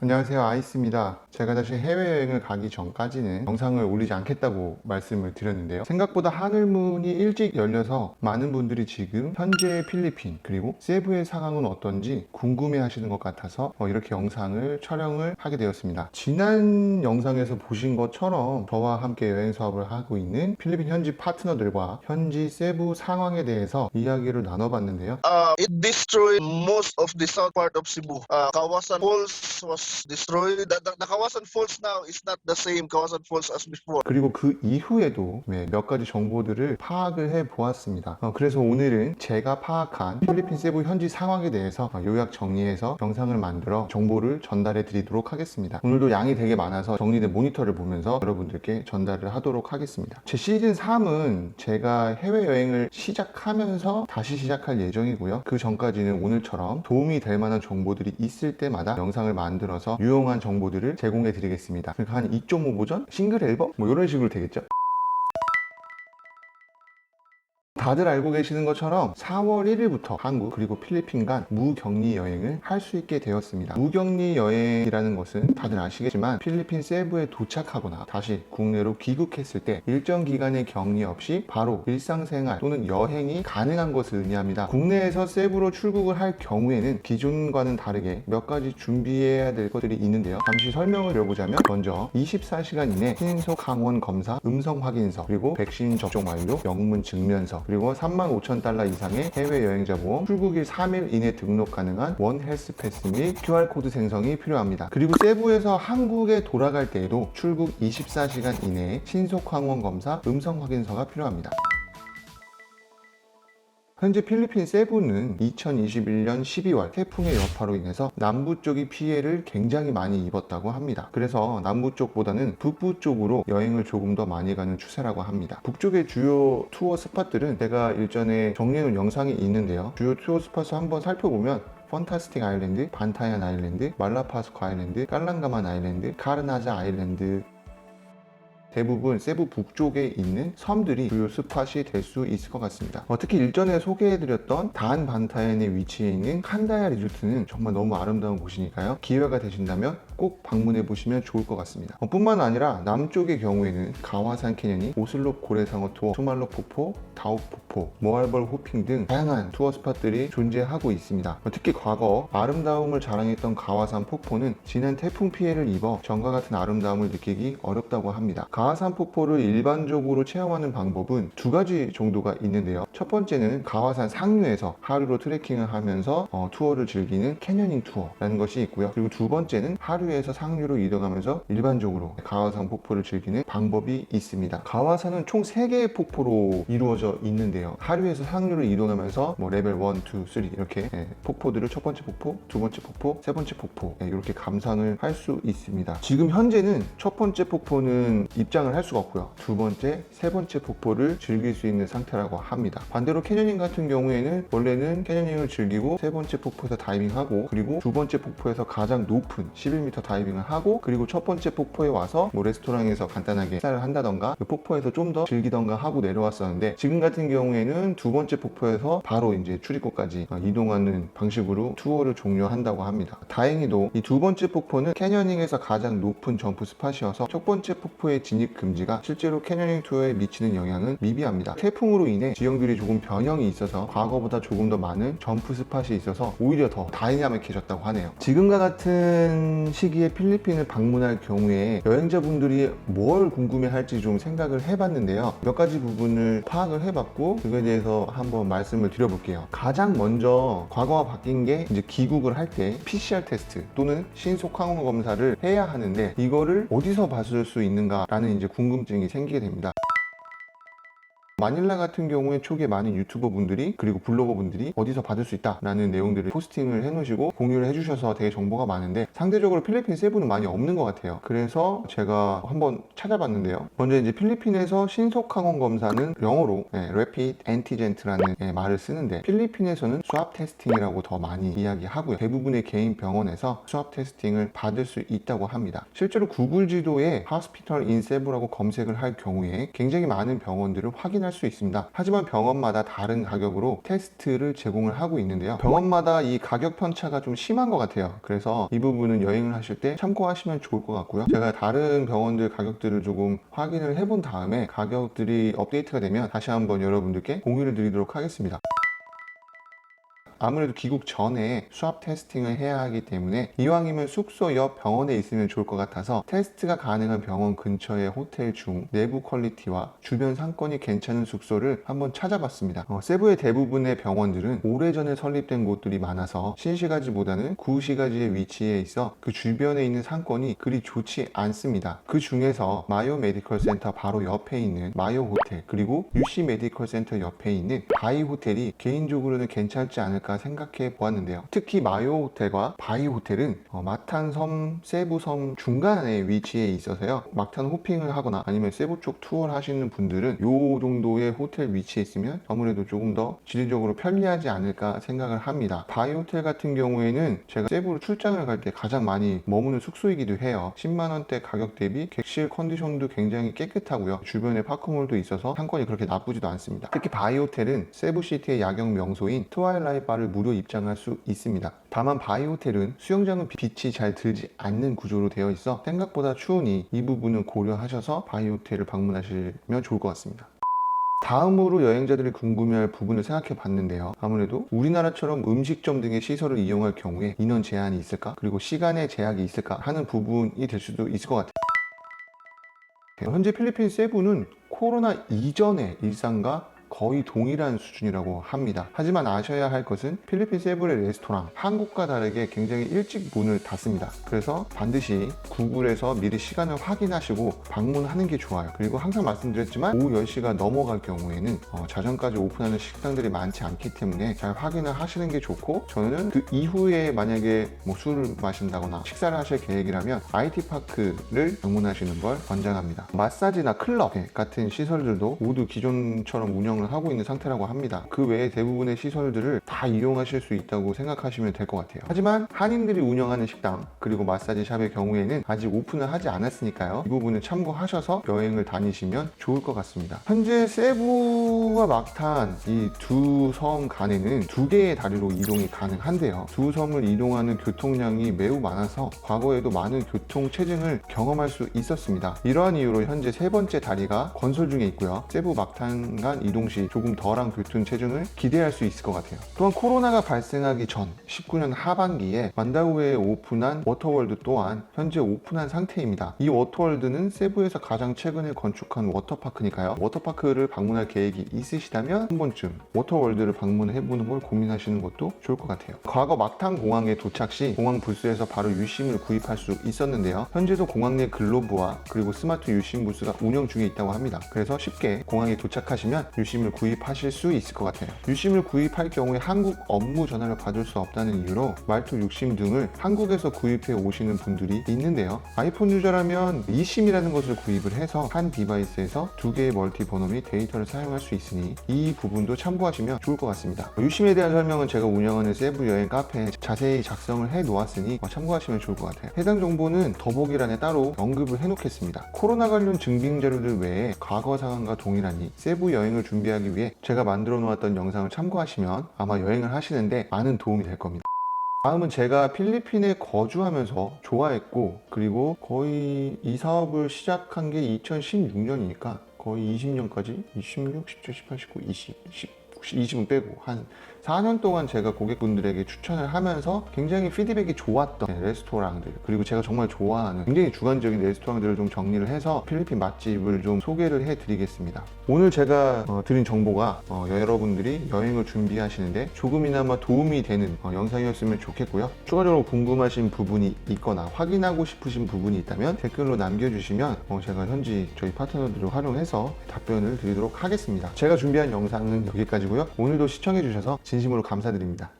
안녕하세요. 아이스입니다. 제가 다시 해외여행을 가기 전까지는 영상을 올리지 않겠다고 말씀을 드렸는데요. 생각보다 하늘문이 일찍 열려서 많은 분들이 지금 현재 필리핀 그리고 세부의 상황은 어떤지 궁금해 하시는 것 같아서 어, 이렇게 영상을 촬영을 하게 되었습니다. 지난 영상에서 보신 것처럼 저와 함께 여행 사업을 하고 있는 필리핀 현지 파트너들과 현지 세부 상황에 대해서 이야기를 나눠봤는데요. Uh, it destroyed most of the south part of Cebu. Uh, Kawasan was destroyed. The, the, the Kawasan Falls now is not the same Kawasan Falls as before. 그리고 그 이후에도 네, 몇 가지 정보들을 파악을 해 보았습니다. 어, 그래서 오늘은 제가 파악한 필리핀 세부 현지 상황에 대해서 어, 요약 정리해서 영상을 만들어 정보를 전달해 드리도록 하겠습니다. 오늘도 양이 되게 많아서 정리된 모니터를 보면서 여러분들께 전달을 하도록 하겠습니다. 제 시즌 3은 제가 해외여행을 시작하면서 다시 시작할 예정이고요. 그 전까지는 오늘처럼 도움이 될 만한 정보들이 있을 때마다 영상을 만들어 서 유용한 정보들을 제공해 드리겠습니다. 그러니까 한 2.5 버전? 싱글 앨범? 뭐 이런 식으로 되겠죠? 다들 알고 계시는 것처럼 4월 1일부터 한국 그리고 필리핀 간 무격리 여행을 할 수 있게 되었습니다. 무격리 여행이라는 것은 다들 아시겠지만 필리핀 세부에 도착하거나 다시 국내로 귀국했을 때 일정 기간의 격리 없이 바로 일상생활 또는 여행이 가능한 것을 의미합니다. 국내에서 세부로 출국을 할 경우에는 기존과는 다르게 몇 가지 준비해야 될 것들이 있는데요. 잠시 설명을 드려보자면 먼저 24시간 이내 신속 항원 검사, 음성 확인서, 그리고 백신 접종 완료, 영문 증명서, 그리고 35,000달러 이상의 해외 여행자 보험, 출국일 3일 이내 등록 가능한 원 헬스 패스 및 QR코드 생성이 필요합니다. 그리고 세부에서 한국에 돌아갈 때에도 출국 24시간 이내에 신속 항원 검사, 음성 확인서가 필요합니다. 현재 필리핀 세부는 2021년 12월 태풍의 여파로 인해서 남부 쪽이 피해를 굉장히 많이 입었다고 합니다. 그래서 남부 쪽보다는 북부 쪽으로 여행을 조금 더 많이 가는 추세라고 합니다. 북쪽의 주요 투어 스팟들은 제가 일전에 정리해놓은 영상이 있는데요. 주요 투어 스팟을 한번 살펴보면 펀타스틱 아일랜드, 반타얀 아일랜드, 말라파스코 아일랜드, 깔랑가만 아일랜드, 카르나자 아일랜드 대부분 세부 북쪽에 있는 섬들이 주요 스팟이 될 수 있을 것 같습니다. 어, 특히 일전에 소개해드렸던 단 반타엔에 위치해 있는 칸다야 리조트는 정말 너무 아름다운 곳이니까요. 기회가 되신다면 꼭 방문해 보시면 좋을 것 같습니다. 어, 뿐만 아니라 남쪽의 경우에는 가와산 캐년이 오슬롭 고래상어 투어, 투말로 폭포, 다옥 폭포, 모알벌 호핑 등 다양한 투어 스팟들이 존재하고 있습니다. 어, 특히 과거 아름다움을 자랑했던 가와산 폭포는 지난 태풍 피해를 입어 전과 같은 아름다움을 느끼기 어렵다고 합니다. 가 와산 폭포를 일반적으로 체험하는 방법은 두 가지 정도가 있는데요. 첫 번째는 가와산 상류에서 하루로 트레킹을 하면서 어, 투어를 즐기는 캐녀닝 투어라는 것이 있고요. 그리고 두 번째는 하류에서 상류로 이동하면서 일반적으로 가와산 폭포를 즐기는 방법이 있습니다. 가와산은 총 3개의 폭포로 이루어져 있는데요. 하류에서 상류로 이동하면서 뭐 레벨 1, 2, 3 이렇게 예, 폭포들을 첫 번째 폭포, 두 번째 폭포, 세 번째 폭포 예, 이렇게 감상을 할 수 있습니다. 지금 현재는 첫 번째 폭포는 입 장을 할 수가 없고요. 두 번째, 세 번째 폭포를 즐길 수 있는 상태라고 합니다. 반대로 캐녀닝 같은 경우에는 원래는 캐녀닝을 즐기고 세 번째 폭포에서 다이빙하고 그리고 두 번째 폭포에서 가장 높은 11m 다이빙을 하고 그리고 첫 번째 폭포에 와서 뭐 레스토랑에서 간단하게 식사를 한다던가 그 폭포에서 좀 더 즐기던가 하고 내려왔었는데 지금 같은 경우에는 두 번째 폭포에서 바로 이제 출입구까지 어, 이동하는 방식으로 투어를 종료한다고 합니다. 다행히도 이 두 번째 폭포는 캐녀닝에서 가장 높은 점프 스팟이어서 첫 번째 폭포의 진입 금지가 실제로 캐녀닝 투어에 미치는 영향은 미비합니다. 태풍으로 인해 지형들이 조금 변형이 있어서 과거보다 조금 더 많은 점프 스팟이 있어서 오히려 더 다이나믹해졌다고 하네요. 지금과 같은 시기에 필리핀을 방문할 경우에 여행자분들이 뭘 궁금해할지 좀 생각을 해봤는데요. 몇 가지 부분을 파악을 해봤고 그거에 대해서 한번 말씀을 드려볼게요. 가장 먼저 과거와 바뀐 게 이제 귀국을 할 때 PCR 테스트 또는 신속 항원 검사를 해야 하는데 이거를 어디서 받을 수 있는가라는 이제 궁금증이 생기게 됩니다. 마닐라 같은 경우에 초기에 많은 유튜버 분들이 그리고 블로거 분들이 어디서 받을 수 있다라는 내용들을 포스팅을 해놓으시고 공유를 해주셔서 되게 정보가 많은데 상대적으로 필리핀 세부는 많이 없는 것 같아요. 그래서 제가 한번 찾아봤는데요. 먼저 이제 필리핀에서 신속 항원 검사는 영어로 네, Rapid Antigen라는 예, 말을 쓰는데 필리핀에서는 수압 테스팅이라고 더 많이 이야기하고요. 대부분의 개인 병원에서 수압 테스팅을 받을 수 있다고 합니다. 실제로 구글 지도에 Hospital in Cebu라고 검색을 할 경우에 굉장히 많은 병원들을 확인할 확인할 수 있습니다. 하지만 병원마다 다른 가격으로 테스트를 제공을 하고 있는데요. 병원마다 이 가격 편차가 좀 심한 것 같아요. 그래서 이 부분은 여행을 하실 때 참고하시면 좋을 것 같고요. 제가 다른 병원들 가격들을 조금 확인을 해본 다음에 가격들이 업데이트가 되면 다시 한번 여러분들께 공유를 드리도록 하겠습니다. 아무래도 귀국 전에 수압 테스팅을 해야 하기 때문에 이왕이면 숙소 옆 병원에 있으면 좋을 것 같아서 테스트가 가능한 병원 근처의 호텔 중 내부 퀄리티와 주변 상권이 괜찮은 숙소를 한번 찾아봤습니다. 어, 세부의 대부분의 병원들은 오래전에 설립된 곳들이 많아서 신시가지보다는 구시가지의 위치에 있어 그 주변에 있는 상권이 그리 좋지 않습니다. 그 중에서 마요 메디컬 센터 바로 옆에 있는 마요 호텔 그리고 UC 메디컬 센터 옆에 있는 바이 호텔이 개인적으로는 괜찮지 않을까 생각해 보았는데요. 특히 마요 호텔과 바이 호텔은 어, 마탄섬, 세부섬 중간에 위치해 있어서요. 막탄 호핑을 하거나 아니면 세부 쪽 투어를 하시는 분들은 요 정도의 호텔 위치에 있으면 아무래도 조금 더 지리적으로 편리하지 않을까 생각을 합니다. 바이 호텔 같은 경우에는 제가 세부로 출장을 갈 때 가장 많이 머무는 숙소이기도 해요. 10만 원대 가격 대비 객실 컨디션도 굉장히 깨끗하고요. 주변에 파크몰도 있어서 상권이 그렇게 나쁘지도 않습니다. 특히 바이 호텔은 세부시티의 야경 명소인 트와일라이트 바를 무료 입장할 수 있습니다. 다만 바이 호텔은 수영장은 빛이 잘 들지 않는 구조로 되어 있어 생각보다 추우니 이 부분은 고려하셔서 바이 호텔을 방문하시면 좋을 것 같습니다. 다음으로 여행자들이 궁금해할 부분을 생각해 봤는데요. 아무래도 우리나라처럼 음식점 등의 시설을 이용할 경우에 인원 제한이 있을까? 그리고 시간의 제약이 있을까? 하는 부분이 될 수도 있을 것 같아요. 현재 필리핀 세부는 코로나 이전의 일상과 거의 동일한 수준이라고 합니다. 하지만 아셔야 할 것은 필리핀 세부의 레스토랑 한국과 다르게 굉장히 일찍 문을 닫습니다. 그래서 반드시 구글에서 미리 시간을 확인하시고 방문하는 게 좋아요. 그리고 항상 말씀드렸지만 오후 10시가 넘어갈 경우에는 어, 자정까지 오픈하는 식당들이 많지 않기 때문에 잘 확인을 하시는 게 좋고 저는 그 이후에 만약에 뭐 술을 마신다거나 식사를 하실 계획이라면 IT 파크를 방문하시는 걸 권장합니다. 마사지나 클럽 같은 시설들도 모두 기존처럼 운영을 하고 있는 상태라고 합니다. 그 외에 대부분의 시설들을 다 이용하실 수 있다고 생각하시면 될 것 같아요. 하지만 한인들이 운영하는 식당 그리고 마사지 샵의 경우에는 아직 오픈을 하지 않았으니까요. 이 부분을 참고하셔서 여행을 다니시면 좋을 것 같습니다. 현재 세부 와 막탄 이 두 섬 간에는 두 개의 다리로 이동이 가능한데요. 두 섬을 이동하는 교통량이 매우 많아서 과거에도 많은 교통 체증을 경험할 수 있었습니다. 이러한 이유로 현재 세 번째 다리가 건설 중에 있고요. 세부 막탄 간 이동 시 조금 덜한 교통 체증을 기대할 수 있을 것 같아요. 또한 코로나가 발생하기 전 19년 하반기에 만다우에 오픈한 워터월드 또한 현재 오픈한 상태입니다. 이 워터월드는 세부에서 가장 최근에 건축한 워터파크니까요. 워터파크를 방문할 계획이 있으시다면 한 번쯤 워터월드를 방문해보는 걸 고민하시는 것도 좋을 것 같아요. 과거 막탄 공항에 도착 시 공항 부스에서 바로 유심을 구입할 수 있었는데요. 현재도 공항 내 글로브와 그리고 스마트 유심 부스가 운영 중에 있다고 합니다. 그래서 쉽게 공항에 도착하시면 유심을 구입하실 수 있을 것 같아요. 유심을 구입할 경우에 한국 업무 전화를 받을 수 없다는 이유로 말투 유심 등을 한국에서 구입해 오시는 분들이 있는데요. 아이폰 유저라면 이심이라는 것을 구입을 해서 한 디바이스에서 두 개의 멀티 번호 및 데이터를 사용할 수 있으니 이 부분도 참고하시면 좋을 것 같습니다. 유심에 대한 설명은 제가 운영하는 세부 여행 카페에 자세히 작성을 해 놓았으니 참고하시면 좋을 것 같아요. 해당 정보는 더보기란에 따로 언급을 해 놓겠습니다. 코로나 관련 증빙 자료들 외에 과거 상황과 동일하니 세부 여행을 준비하기 위해 제가 만들어 놓았던 영상을 참고하시면 아마 여행을 하시는데 많은 도움이 될 겁니다. 다음은 제가 필리핀에 거주하면서 좋아했고 그리고 거의 이 사업을 시작한 게 2016년이니까 거의 20년까지? 26, 17, 18, 19, 20, 10, 20은 빼고 한 4년 동안 제가 고객분들에게 추천을 하면서 굉장히 피드백이 좋았던 레스토랑들 그리고 제가 정말 좋아하는 굉장히 주관적인 레스토랑들을 좀 정리를 해서 필리핀 맛집을 좀 소개를 해드리겠습니다. 오늘 제가 어, 드린 정보가 어, 여러분들이 여행을 준비하시는데 조금이나마 도움이 되는 어, 영상이었으면 좋겠고요. 추가적으로 궁금하신 부분이 있거나 확인하고 싶으신 부분이 있다면 댓글로 남겨주시면 어, 제가 현지 저희 파트너들을 활용해서 답변을 드리도록 하겠습니다. 제가 준비한 영상은 여기까지고요. 오늘도 시청해주셔서 진심으로 감사드립니다.